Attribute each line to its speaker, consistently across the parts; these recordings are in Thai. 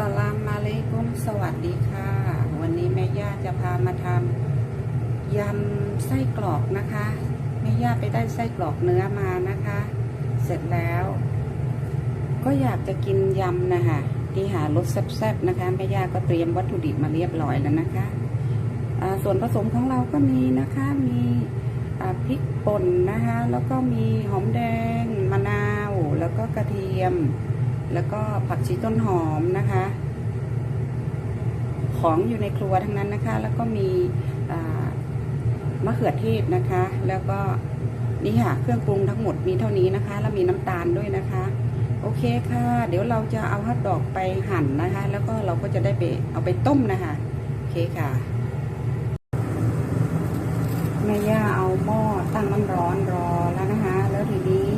Speaker 1: สลามมาเลยกุมสวัสดีค่ะ วันนี้แม่ย่าจะพามาทำยำไส้กรอกนะคะแม่ย่าไปได้ไส้กรอกเนื้อมานะคะ เสร็จแล้ว ก็อยากจะกินยำนะคะที่หารสแซ่บๆนะคะแม่ย่าก็เตรียมวัตถุดิบมาเรียบร้อยแล้วนะคะส่วนผสมของเราก็มีนะคะ มีพริกป่นนะคะ แล้วก็มีหอมแดงมะนาว แล้วก็กระเทียม แล้วก็ผักชีต้นหอมนะคะ ของอยู่ในครัวทั้งนั้นนะคะ แล้วก็มีมะเขือเทศนะคะ แล้วก็นี่ค่ะเครื่องปรุงทั้งหมดมีเท่านี้นะคะ แล้วมีน้ำตาลด้วยนะคะ โอเคค่ะ เดี๋ยวเราจะเอาฮัทดอกไปหั่นนะคะ แล้วก็เราก็จะได้ไปเอาไปต้มนะคะโอเคค่ะแม่ย่าเอาหม้อตั้งน้ำร้อนรอแล้วนะคะ แล้วทีนี้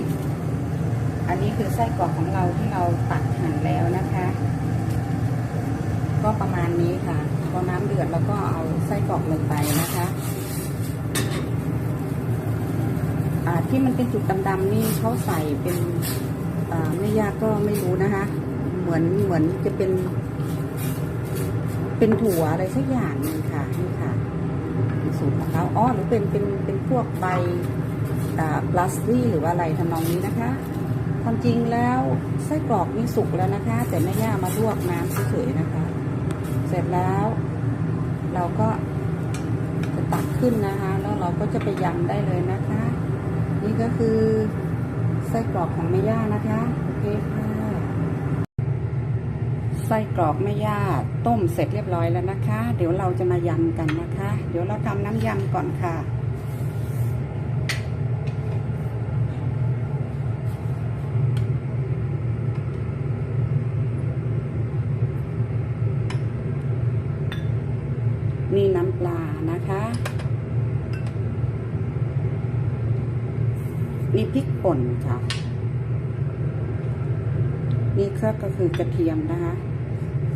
Speaker 1: อันนี้ คือไส้กรอกของเราที่เราตัดหั่นแล้วนะคะ ก็ประมาณนี้ค่ะพอน้ำเดือดแล้วก็เอาไส้กรอกลงไปนะคะอ่าที่มันเป็นจุดดำๆนี่เขาใส่เป็นอ่าไม่ยากก็ไม่รู้นะคะ เหมือนเหมือนจะเป็น เป็นถั่วอะไรสักอย่างนึงค่ะนี่ค่ะสูตรของเขาอ๋อหรือเป็นเป็นเป็นพวกใบอ่าพลาสตี้หรือว่าอะไรทำนองนี้นะคะ ความจริงแล้วไส้กรอกนี่สุกแล้วนะคะ แต่แม่ย่ามาลวกน้ำเฉยๆนะคะ เสร็จแล้ว เราก็จะตักขึ้นนะคะ แล้วเราก็จะไปยำได้เลยนะคะ นี่ก็คือไส้กรอกของแม่ย่านะคะโอเคค่ะไส้กรอกแม่ย่าต้มเสร็จเรียบร้อยแล้วนะคะ เดี๋ยวเราจะมายำกันนะคะ เดี๋ยวเราทำน้ำยำก่อนค่ะ ปลานะคะ นี่พริกป่นค่ะ นี่เครื่องก็คือกระเทียมนะคะ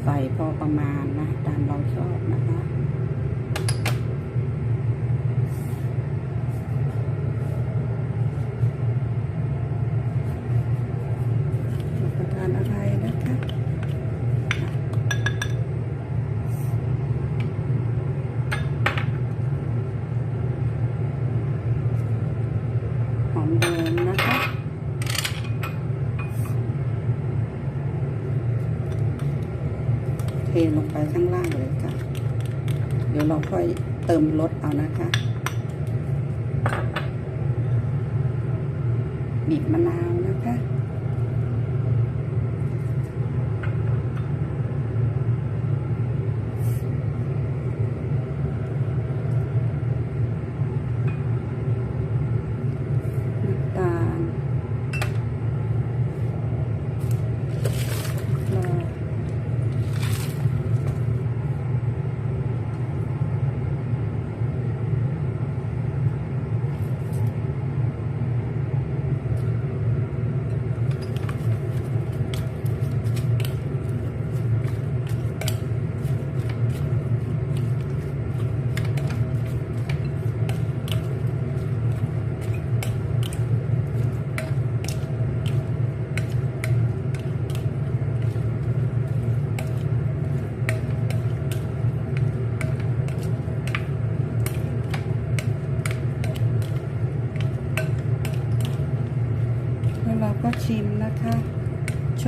Speaker 1: ใส่พอประมาณนะ ตามเราชอบนะคะ รับประทานอะไรนะคะ ห อมแดงนะคะ เทลงไปข้างล่างเลยค่ะ เดี๋ยวเราค่อยเติมรสเอานะคะ บีบมะนาวนะคะ Thank you.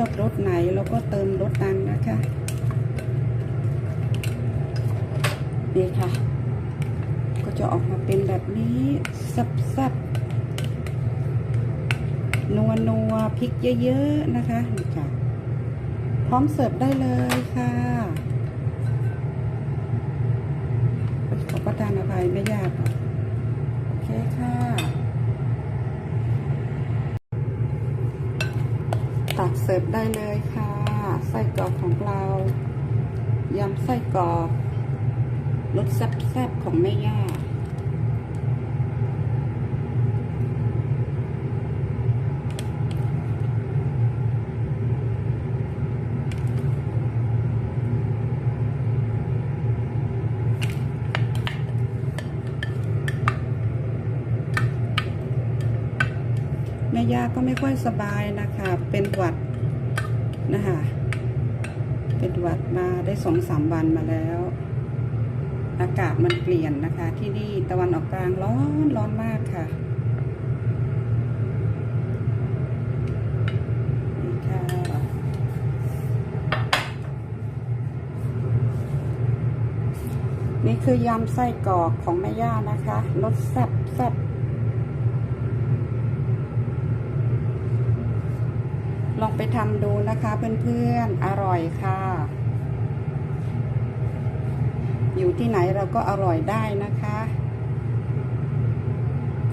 Speaker 1: ชอบรสไหนเราก็เติมรสนั้นนะคะนี่ค่ะ ก็จะออกมาเป็นแบบนี้สับๆนัวนัวพริกเยอะๆนะคะนี่ค่ะพร้อมเสิร์ฟได้เลยค่ะขอประทานอภัยไม่ยากค่ะโอเคค่ะ ตักเสิร์ฟได้เลยค่ะ ไส้กรอกของเรายำไส้กรอกรสแซ่บๆของแม่ย่าแม่ย่าก็ไม่ค่อยสบายนะคะ เป็นหวัด นะคะเป็นวัดมาได้สองสามวันมาแล้ว อากาศมันเปลี่ยนนะคะ ที่นี่ตะวันออกกลางร้อนร้อนมากค่ะนี่คือยำไส้กรอกของแม่ย่านะคะ รสแซ่บแซ่บ ลองไปทำดูนะคะเพื่อนๆ อร่อยค่ะ อยู่ที่ไหนเราก็อร่อยได้นะคะ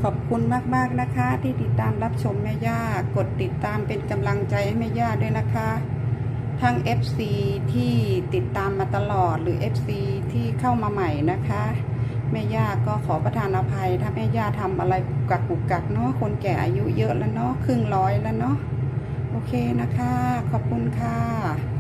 Speaker 1: ขอบคุณมากๆนะคะ ที่ติดตามรับชมแม่ย่า กดติดตามเป็นกำลังใจให้แม่ย่าด้วยนะคะ ทั้ง FC ที่ติดตามมาตลอดหรือ FC ที่เข้ามาใหม่นะคะแม่ย่าก็ขอประทานอภัย ถ้าแม่ย่าทำอะไรกักกุกกักเนาะคนแก่อายุเยอะแล้วเนาะครึ่งร้อยแล้วเนาะ โอเคนะคะ ขอบคุณค่ะ